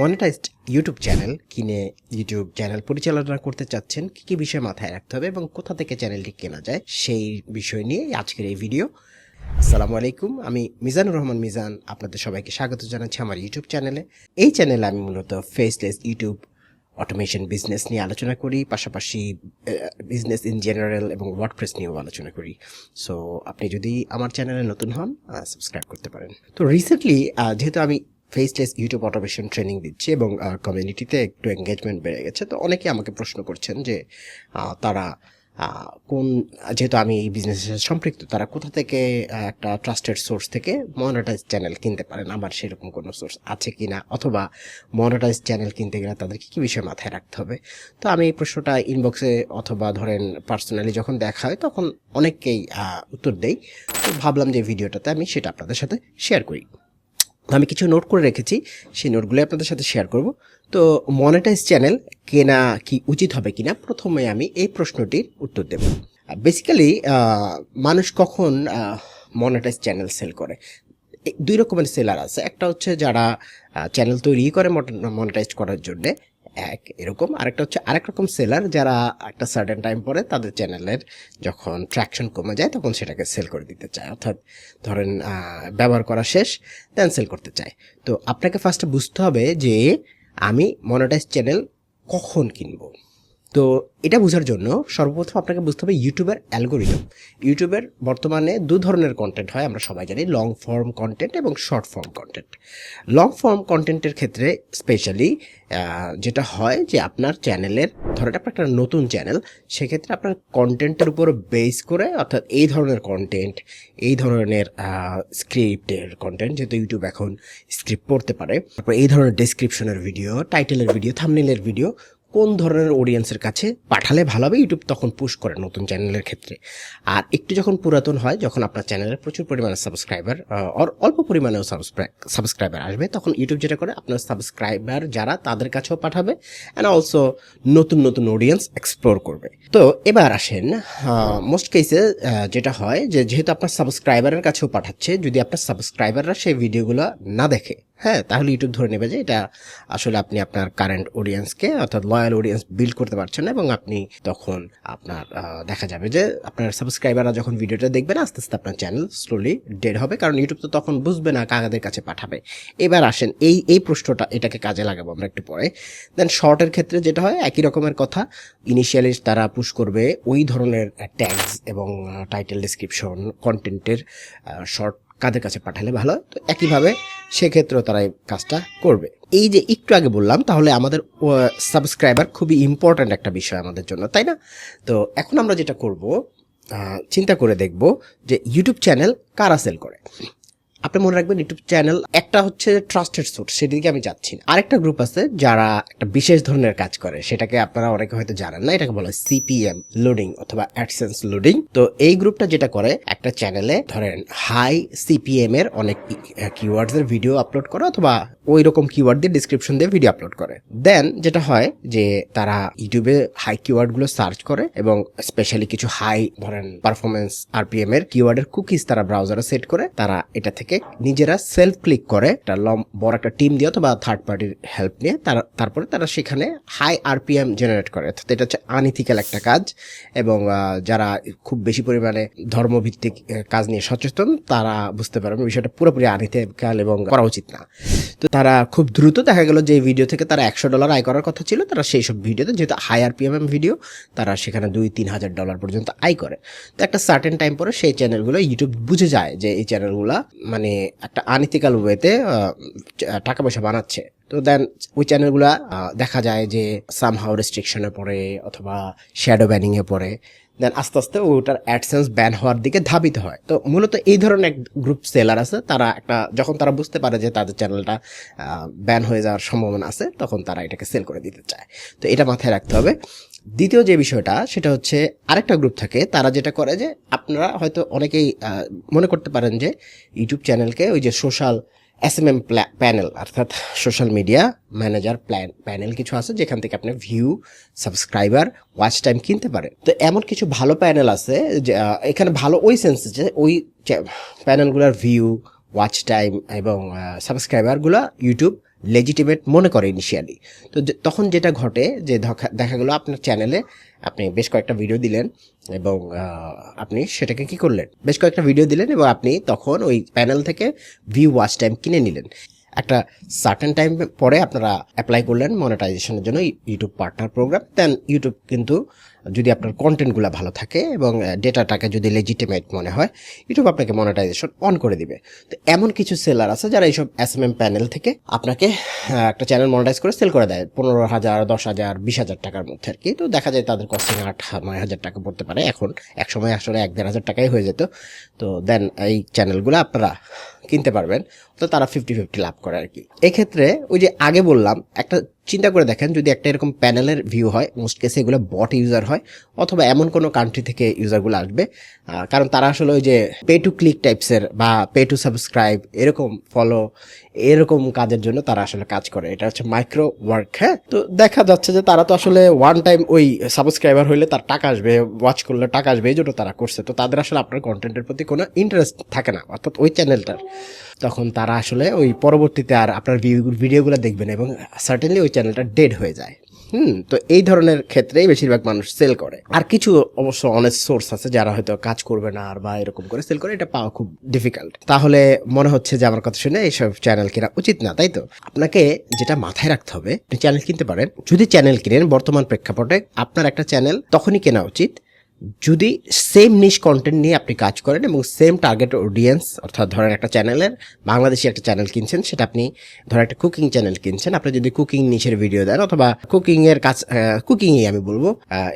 Monetised YouTube channel কিনে YouTube channel পরিচালনা করতে চাচ্ছেন, কী কী বিষয় মাথায় রাখতে হবে এবং কোথা থেকে চ্যানেলটি কেনা যায়, সেই বিষয় নিয়ে আজকের এই ভিডিও আসসালামু আলাইকুম, আমি মিজানুর রহমান মিজান, আপনাদের সবাইকে স্বাগত জানাচ্ছি আমার ইউটিউব চ্যানেলে এই চ্যানেলে আমি মূলত ফেসলেস ইউটিউব অটোমেশন বিজনেস নিয়ে আলোচনা করি, পাশাপাশি বিজনেস ইন জেনারেল এবং ওয়ার্ডপ্রেস নিয়েও আলোচনা করি। সো আপনি যদি আমার চ্যানেলে নতুন হন সাবস্ক্রাইব করতে পারেন। তো রিসেন্টলি যেহেতু আমি ফেসলেস ইউটিউব অটোমেশন ট্রেনিং দিচ্ছি এবং কমিউনিটিতে একটু এঙ্গেজমেন্ট বেড়ে গেছে। তো অনেকে আমাকে প্রশ্ন করছেন যে তারা কোন, যেহেতু আমি এই বিজনেসের সাথে সম্পৃক্ত, তারা কোথা থেকে একটা ট্রাস্টেড সোর্স থেকে মনিটাইজ চ্যানেল কিনতে পারেন? আমার সেরকম কোনো সোর্স আছে কি না অথবা মনিটাইজ চ্যানেল কিনতে গেলে তাদেরকে কী বিষয় মাথায় রাখতে হবে? তো আমি এই প্রশ্নটা ইনবক্সে অথবা ধরেন পার্সোনালি যখন দেখা হয়, তখন অনেককেই উত্তর দেই। তো ভাবলাম যে ভিডিওটাতে আমি সেটা আপনাদের সাথে শেয়ার করি। আমি কিছু নোট করে রেখেছি, সেই নোটগুলো আপনাদের সাথে শেয়ার করব। তো মনিটাইজ চ্যানেল কেনা কি উচিত হবে কিনা, প্রথমে আমি এই প্রশ্নটির উত্তর দেব। বেসিক্যালি মানুষ কখন মনিটাইজ চ্যানেল সেল করে? দুই রকমের সেলার আছে। একটা হচ্ছে যারা চ্যানেল তৈরি করে মনিটাইজ করার জন্যে। এক, এরকম। আরেকটা হচ্ছে, আরেক রকম সেলার যারা একটা সার্টেন টাইম পরে তাদের চ্যানেলের যখন ট্র্যাকশন কমে যায়, তখন সেটাকে সেল করে দিতে চায়। অর্থাৎ ধরেন ব্যবহার করা শেষ দেন সেল করতে চায়। তো আপনাকে ফার্স্টে বুঝতে হবে যে আমি মনোটাইজ চ্যানেল কখন কিনবো। তো এটা বোঝার জন্য সর্বপ্রথম আপনাকে বুঝতে হবে ইউটিউবের অ্যালগোরিদম। ইউটিউবের বর্তমানে দু ধরনের কন্টেন্ট হয়, আমরা সবাই জানি লং ফর্ম কন্টেন্ট এবং short form content long form কন্টেন্টের ক্ষেত্রে স্পেশালি যেটা হয় যে আপনার চ্যানেলের ধরেন আপনার একটা নতুন চ্যানেল সেক্ষেত্রে আপনার কন্টেন্টের উপর বেস করে, অর্থাৎ এই ধরনের কন্টেন্ট এই ধরনের স্ক্রিপ্টের কন্টেন্ট যেহেতু ইউটিউব এখন স্ক্রিপ্ট পড়তে পারে, তারপর এই ধরনের ডেসক্রিপশনের ভিডিও টাইটেলের ভিডিও থামনেলের ভিডিও কোন ধরনের অডিয়েন্সের কাছে পাঠালে ভালো হবে ইউটিউব তখন পুশ করে নতুন চ্যানেলের ক্ষেত্রে। আর একটু যখন পুরাতন হয়, যখন আপনার চ্যানেলের প্রচুর পরিমাণে সাবস্ক্রাইবার আর অল্প পরিমাণেও সাবস্ক্রাইবার আসবে, তখন ইউটিউব যেটা করে, আপনার সাবস্ক্রাইবার যারা তাদের কাছেও পাঠাবে অ্যান্ড অলসো নতুন নতুন অডিয়েন্স এক্সপ্লোর করবে। তো এবার আসেন মোস্ট কেসে যেটা হয় যে, যেহেতু আপনার সাবস্ক্রাইবারের কাছেও পাঠাচ্ছে, যদি আপনার সাবস্ক্রাইবাররা সেই ভিডিওগুলো না দেখে হ্যাঁ তাহলে ইউটিউব ধরে নেবে যে এটা আসলে আপনি আপনার কারেন্ট অডিয়েন্সকে অর্থাৎ লয়াল অডিয়েন্স বিল্ড করতে পারছেন এবং আপনি তখন আপনার দেখা যাবে যে আপনার সাবস্ক্রাইবাররা যখন ভিডিওটা দেখবেন আস্তে আস্তে আপনার চ্যানেল স্লোলি ডেড হবে। কারণ ইউটিউব তো তখন বুঝবে না কাকাদের কাছে পাঠাবে। এবার আসেন, এই এই প্রশ্নটা এটাকে কাজে লাগাবো আমরা একটু পরে। দেন শর্টের ক্ষেত্রে যেটা হয়, একই রকমের কথা। ইনিশিয়ালি তারা পুশ করবে ওই ধরনের ট্যাগস এবং টাইটেল ডিসক্রিপশন কন্টেন্টের শর্ট কাদের কাছে পাঠালে ভালো? তো একইভাবে সেক্ষেত্রেও তারা এই কাজটা করবে। এই যে একটু আগে বললাম, তাহলে আমাদের সাবস্ক্রাইবার খুবই ইম্পর্ট্যান্ট একটা বিষয় আমাদের জন্য, তাই না? তো এখন আমরা যেটা করব চিন্তা করে দেখব যে ইউটিউব চ্যানেল কারা সেল করে? আপনি মনে রাখবেন ইউটিউব চ্যানেল একটা হচ্ছে ট্রাস্টেড সোর্স সেদিকে আমি যাচ্ছি না। আরেকটা গ্রুপ আছে যারা একটা বিশেষ ধরনের কাজ করে, সেটাকে আপনারা অনেকে হয়তো জানেন না, এটাকে বলে সিপিএম লোডিং অথবা অ্যাডসেন্স লোডিং তো এই গ্রুপটা যেটা করে, একটা চ্যানেলে ধরেন হাই সিপিএম এর অনেক কিওয়ার্ডস এর ভিডিও আপলোড করে, অথবা ওই রকম কিওয়ার্ড দিয়ে ডিসক্রিপশন দিয়ে ভিডিও আপলোড করে। দেন যেটা হয় যে তারা ইউটিউবে হাই কিওয়ার্ডগুলো সার্চ করে এবং স্পেশালি কিছু হাই ধরেন পারফরমেন্স আরপিএম এর কিওয়ার্ডের কুকিজ তারা ব্রাউজারে সেট করে, তারা এটা থেকে নিজেরা সেলফ ক্লিক করে একটা বড় একটা টিম দিয়ে অথবা থার্ড পার্টির হেল্প নিয়ে তারা, তারপরে তারা সেখানে হাই আরপিএম জেনারেট করে। অর্থাৎ এটা হচ্ছে আনইথিক্যাল একটা কাজ এবং যারা খুব বেশি পরিমাণে ধর্মভিত্তিক কাজ নিয়ে সচেতন, তারা বুঝতে পারবেন বিষয়টা পুরোপুরি আনইথিক্যাল এবং করা উচিত না। তো তারা খুব দ্রুত দেখা গেল যে ভিডিও থেকে তারা একশো ডলার আয় করার কথা ছিল, তারা সেই সব ভিডিওতে যেহেতু হাই আরপিএম ভিডিও তারা সেখানে দুই, তিন হাজার ডলার পর্যন্ত আয় করে। তো একটা সার্টেন টাইম পরে সেই চ্যানেলগুলো ইউটিউব বুঝে যায় যে এই চ্যানেলগুলো মানে একটা আনইথিক্যাল ওয়েতে টাকা পয়সা বানাচ্ছে। তো দেন ওই চ্যানেলগুলা দেখা যায় যে সামহাও রেস্ট্রিকশনে পড়ে অথবা শ্যাডো ব্যানিংয়ে পড়ে। দেন আস্তে আস্তে ওটার অ্যাডসেন্স ব্যান হওয়ার দিকে ধাবিত হয়। তো মূলত এই ধরনের এক গ্রুপ সেলার আছে, তারা একটা, যখন তারা বুঝতে পারে যে তাদের চ্যানেলটা ব্যান হয়ে যাওয়ার সম্ভাবনা আছে, তখন তারা এটাকে সেল করে দিতে চায়। তো এটা মাথায় রাখতে হবে। দ্বিতীয় যে বিষয়টা, সেটা হচ্ছে আরেকটা গ্রুপ থাকে, তারা যেটা করে যে, আপনারা হয়তো অনেকেই মনে করতে পারেন যে ইউটিউব চ্যানেলকে ওই যে social S M M panel অর্থাৎ social media manager plan panel কিছু আছে, যেখান থেকে আপনি ভিউ সাবস্ক্রাইবার ওয়াচ টাইম কিনতে পারেন। তো এমন কিছু ভালো প্যানেল আছে এখানে ভালো ওই সেন্স যে, ওই প্যানেলগুলোর ভিউ ওয়াচ টাইম এবং সাবস্ক্রাইবারগুলো ইউটিউব লেজিটিমেট মনে করে ইনিশিয়ালি তো তখন যেটা ঘটে, যে দেখা গেলো আপনার চ্যানেলে আপনি বেশ কয়েকটা ভিডিও দিলেন এবং আপনি সেটাকে কি করলেন? বেশ কয়েকটা ভিডিও দিলেন এবং আপনি তখন ওই প্যানেল থেকে ভিউ ওয়াচ টাইম কিনে নিলেন। একটা সার্টেন টাইম পরে আপনারা অ্যাপ্লাই করলেন মনিটাইজেশনের জন্য YouTube partner program then YouTube কিন্তু যদি আপনার কন্টেন্টগুলো ভালো থাকে এবং ডেটাটাকে যদি লেজিটিমেট মনে হয় ইউটিউব আপনাকে মনিটাইজেশন অন করে দিবে। তো এমন কিছু সেলার আছে যারা এইসব এস এম এম প্যানেল থেকে আপনাকে একটা চ্যানেল মনিটাইজ করে সেল করে দেয়। পনেরো হাজার, দশ হাজার, বিশ হাজার টাকার মধ্যে আর কি। তো দেখা যায় তাদের কস্টিং আট, নয় হাজার টাকা পড়তে পারে এখন। এক সময় আসলে এক দেড় হাজার টাকাই হয়ে যেত। তো দেন এই চ্যানেলগুলো আপনারা কিনতে পারবেন। তো তারা ফিফটি ফিফটি লাভ করে আর কি। এক্ষেত্রে ওই যে আগে বললাম, একটা চিন্তা করে দেখেন, যদি একটা এরকম প্যানেলের ভিউ হয় মোস্ট কেসে এগুলো বট ইউজার হয়, অথবা এমন কোনো কান্ট্রি থেকে ইউজারগুলো আসবে কারণ তারা আসলে ওই যে পে টু ক্লিক টাইপসের বা পে টু সাবস্ক্রাইব এরকম ফলো এরকম কাজের জন্য তারা আসলে কাজ করে। এটা হচ্ছে মাইক্রো ওয়ার্ক হ্যাঁ? তো দেখা যাচ্ছে যে তারা তো আসলে ওয়ান টাইম ওই সাবস্ক্রাইবার হইলে তার টাকা আসবে ওয়াচ করলে টাকা আসবে, এই জন্য তারা করছে। তো তাদের আসলে আপনার কন্টেন্টের প্রতি কোনো ইন্টারেস্ট থাকে না, অর্থাৎ ওই চ্যানেলটার তখন তারা আসলে ওই পরবর্তীতে আর আপনার ভিডিওগুলো দেখবেন এবং সার্টেনলি ওই চ্যানেলটা ডেড হয়ে যায়। হুম, তো এই ধরনের ক্ষেত্রেই বেশিরভাগ মানুষ সেল করে। আর কিছু অবশ্য অনেক সোর্স আছে যারা হয়তো কাজ করবে না আর বা এরকম করে সেল করে, এটা পাওয়া খুব ডিফিকাল্ট তাহলে মনে হচ্ছে যে আমার কথা শুনে এইসব চ্যানেল কেনা উচিত না, তাই তো? আপনাকে যেটা মাথায় রাখতে হবে চ্যানেল কিনতে পারেন। যদি চ্যানেল কিনেন, বর্তমান প্রেক্ষাপটে আপনার একটা চ্যানেল তখনই কেনা উচিত যদি সেম নিশ কন্টেন্ট নিয়ে আপনি কাজ করেন এবং সেম টার্গেট অডিয়েন্স অর্থাৎ ধরেন একটা চ্যানেলের বাংলাদেশি একটা চ্যানেল কিনছেন, সেটা আপনি ধরেন একটা কুকিং চ্যানেল কিনছেন, আপনি যদি কুকিং নিচের ভিডিও দেন অথবা কুকিংয়ের কাজ কুকিংই আমি বলব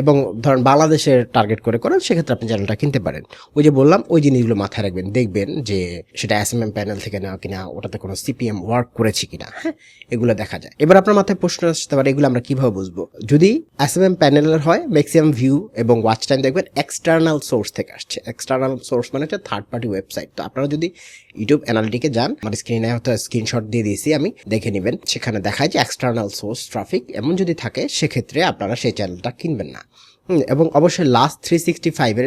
এবং ধরেন বাংলাদেশের টার্গেট করে করেন, সেক্ষেত্রে আপনি চ্যানেলটা কিনতে পারেন। ওই যে বললাম, ওই জিনিসগুলো মাথায় রাখবেন, দেখবেন যে সেটা এস এম এম প্যানেল থেকে নেওয়া কিনা, ওটাতে কোনো সিপিএম ওয়ার্ক করেছে কিনা হ্যাঁ এগুলো দেখা যায়। এবার আপনার মাথায় প্রশ্ন আসতে পারে, এগুলো আমরা কীভাবে বুঝব? যদি এস এম এম প্যানেলের হয় ম্যাক্সিমাম ভিউ এবং ওয়াচ টাইম দেখবেন এক্সটার্নাল সোর্স থেকে আসছে। এক্সটার্নাল সোর্স মানে হচ্ছে থার্ড পার্টি ওয়েবসাইট তো আপনারা যদি ইউটিউব অ্যানালিটিকে যান, আমার স্ক্রিনে হয়তো স্ক্রিনশট দিয়ে দিয়েছি, আমি দেখে নেবেন। সেখানে দেখায় যে এক্সটার্নাল সোর্স ট্রাফিক এমন যদি থাকে, সেক্ষেত্রে আপনারা সেই চ্যানেলটা কিনবেন না। এবং অবশ্যই লাস্ট থ্রি সিক্সটি ফাইভের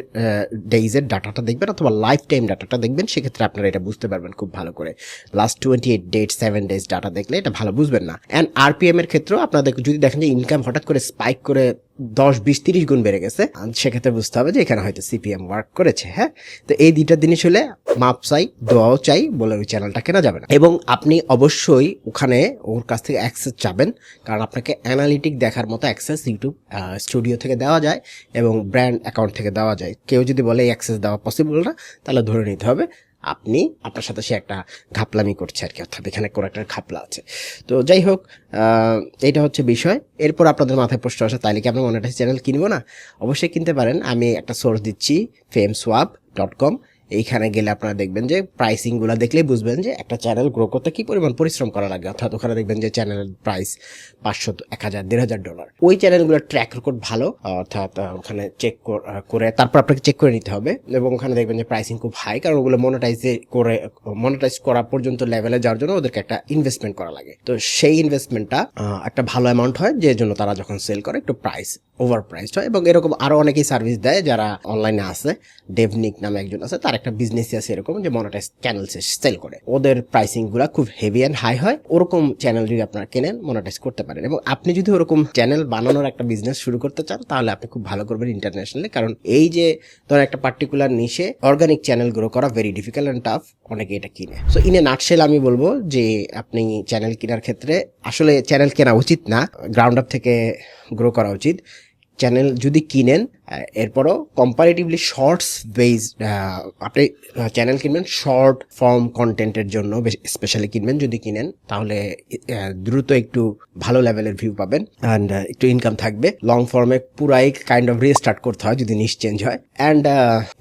ডেইজের ডাটাটা দেখবেন, অথবা লাইফ টাইম ডাটাটা দেখবেন, সেক্ষেত্রে আপনারা এটা বুঝতে পারবেন খুব ভালো করে। Last twenty eight date seven days data দেখলে এটা ভালো বুঝবেন না। অ্যান্ড আরপিএম এর ক্ষেত্রেও আপনাদের যদি দেখেন যে ইনকাম হঠাৎ করে স্পাইক করে দশ, বিশ, তিরিশ গুণ বেড়ে গেছে। সেক্ষেত্রে বুঝতে হবে যে এখানে হয়তো সিপিএম ওয়ার্ক করেছে হ্যাঁ? তো এই দুইটা জিনিস হলে মাপ চাই, দোয়াও চাই, বলে ওই চ্যানেলটা কেনা যাবে না। এবং আপনি অবশ্যই ওখানে ওর কাছ থেকে অ্যাক্সেস চাবেন, কারণ আপনাকে অ্যানালিটিক দেখার মতো অ্যাক্সেস ইউটিউব স্টুডিও থেকে দেওয়া যায় এবং ব্র্যান্ড অ্যাকাউন্ট থেকে দেওয়া যায়। কেউ যদি বলে এই অ্যাক্সেস দেওয়া পসিবল না, তাহলে ধরে নিতে হবে আপনি আপনার সাথে সে একটা ঘাপলামি করছে আর কি, অর্থাৎ এখানে কোনো একটা ঘাপলা আছে। তো যাই হোক এটা এইটা হচ্ছে বিষয়। এরপর আপনাদের মাথায় প্রশ্ন আসে, তাইলে কি আমরা মনিটাইজ চ্যানেল কিনবো না? অবশ্যই কিনতে পারেন। আমি একটা সোর্স দিচ্ছি ফেম সোয়াব ডট কম এইখানে গেলে আপনারা দেখবেন যে প্রাইসিংগুলো দেখলেই বুঝবেন যে একটা চ্যানেল গ্রো করতে কি পরিমাণ পরিশ্রম করা লাগে। অর্থাৎ ওখানে দেখবেন যে চ্যানেলের প্রাইস পাঁচশো, এক হাজার, দেড় হাজার ডলার ওই চ্যানেলগুলোর ট্র্যাক রেকর্ড ভালো, অর্থাৎ ওখানে চেক করে তারপর আপনাকে চেক করে নিতে হবে এবং ওখানে দেখবেন যে প্রাইসিং খুব হাই কারণ ওগুলো মনিটাইজ করে মনিটাইজ করা পর্যন্ত লেভেলে যাওয়ার জন্য ওদেরকে একটা ইনভেস্টমেন্ট করা লাগে। তো সেই ইনভেস্টমেন্টটা একটা ভালো অ্যামাউন্ট হয় যে জন্য তারা যখন সেল করে একটু প্রাইস ওভার হয় এবং এরকম আরও অনেকেই সার্ভিস দেয় যারা অনলাইনে আছে। ডেভনিক নামে একজন আছে, তার একটা বিজনেসই আছে এরকম যে মনিটাইজ চ্যানেল সেল করে। ওদের প্রাইসিংগুলো খুব হেভি অ্যান্ড হাই হয়, ওরকম চ্যানেল যদি আপনারা কেনেন মনিটাইজ করতে পারেন। এবং আপনি যদি ওরকম চ্যানেল বানানোর একটা বিজনেস শুরু করতে চান, তাহলে আপনি খুব ভালো করবেন ইন্টারন্যাশনালি কারণ এই যে ধর একটা particular niche organic channel grow করা ভেরি ডিফিকাল্ট অ্যান্ড টাফ অনেকে এটা কিনে। সো ইন এ নাটশেল আমি বলব যে আপনি চ্যানেল কেনার ক্ষেত্রে আসলে চ্যানেল কেনা উচিত না গ্রাউন্ড আপ থেকে গ্রো করা উচিত। চ্যানেল যদি কিনেন এরপরও কম্পারেটিভলি শর্টস বেজ আপনি চ্যানেল কিনবেন শর্ট ফর্ম কন্টেন্টের জন্য স্পেশালি কিনবেন যদি কিনেন, তাহলে দ্রুত একটু ভালো লেভেলের ভিউ পাবেন অ্যান্ড একটু ইনকাম থাকবে। লং ফর্মে পুরাই কাইন্ড অফ রিস্টার্ট করতে হয় যদি নিশ চেঞ্জ হয়। অ্যান্ড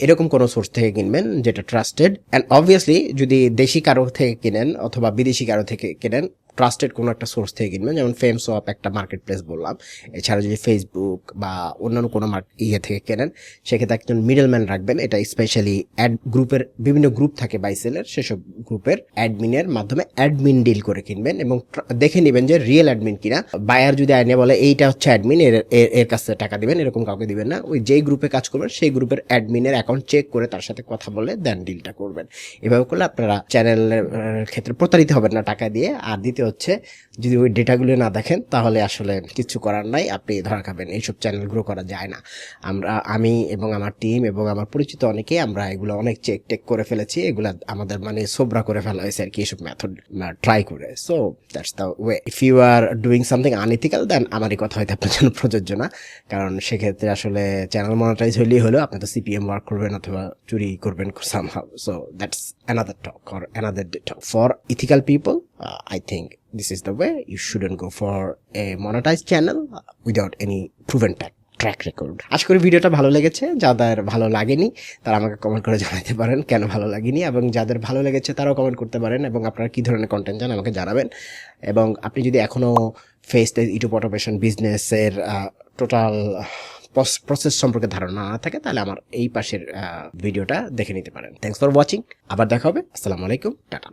এরকম কোনো সোর্স থেকে কিনবেন যেটা ট্রাস্টেড অ্যান্ড অবভিয়াসলি যদি দেশি কারও থেকে কিনেন অথবা বিদেশি কারও থেকে কিনেন ট্রাস্টেড কোনো একটা সোর্স থেকে কিনবেন, যেমন ফেম সোয়াপ একটা মার্কেট প্লেস বললাম। এছাড়া যদি ফেসবুক বা অন্যান্য কোনো ইয়ে থেকে কেনেন, সেক্ষেত্রে একজন মিডলম্যান রাখবেন। এটা স্পেশালি অ্যাড গ্রুপের, বিভিন্ন গ্রুপ থাকে বাইসেলের সেসব গ্রুপের অ্যাডমিনের মাধ্যমে অ্যাডমিন ডিল করে কিনবেন এবং দেখে নেবেন যে রিয়েল অ্যাডমিন কিনা। বায়ার যদি আইনে বলে, এইটা হচ্ছে অ্যাডমিন এর, এর- কাছে টাকা দিবেন, এরকম কাউকে দিবেন না। ওই যেই গ্রুপে কাজ করবেন, সেই গ্রুপের অ্যাডমিনের অ্যাকাউন্ট চেক করে তার সাথে কথা বলে দেন ডিলটা করবেন। এভাবে করলে আপনারা চ্যানেলের ক্ষেত্রে প্রতারিত হবেন না টাকা দিয়ে। আর দ্বিতীয়ত হচ্ছে, যদি ওই ডেটাগুলো না দেখেন, তাহলে আসলে কিছু করার নাই, আপনি ধরা খাবেন, এইসব চ্যানেল গ্রো করা যায় না। আমরা, আমি এবং আমার টিম এবং আমার পরিচিত অনেকে আমরা এগুলো অনেক চেক টেক করে ফেলেছি, এগুলো আমাদের মানে সোবরা করে ফেলা হয়েছে আর কি এইসব মেথড ট্রাই করে। So that's the way if you are doing something unethical then আমারই কথা হয়তো আপনার জন্য প্রযোজ্য না। কারণ সেক্ষেত্রে আসলে চ্যানেল মনিটাইজ হলেই হলো, আপনি তো সিপিএম ওয়ার্ক করবেন অথবা চুরি করবেন somehow so that's another talk or another talk for ethical people I think this is the way. You shouldn't go for a monetized channel uh, without any proven track track record আশা করি ভিডিওটা ভালো লেগেছে। যাদের ভালো লাগেনি তারা আমাকে comment করে জানাতে পারেন কেন ভালো লাগেনি এবং যাদের ভালো লেগেছে তারাও কমেন্ট করতে পারেন এবং আপনারা কী ধরনের কন্টেন্ট চান আমাকে জানাবেন। এবং আপনি যদি এখনও ফেস ইউটিউব অটোমেশন বিজনেসের টোটাল প্রসেস সম্পর্কে ধারণা না থাকে তাহলে আমার এই পাশের ভিডিওটা দেখে নিতে পারেন। থ্যাংকস ফর ওয়াচিং আবার দেখা হবে। আসসালামু আলাইকুম। টাটা।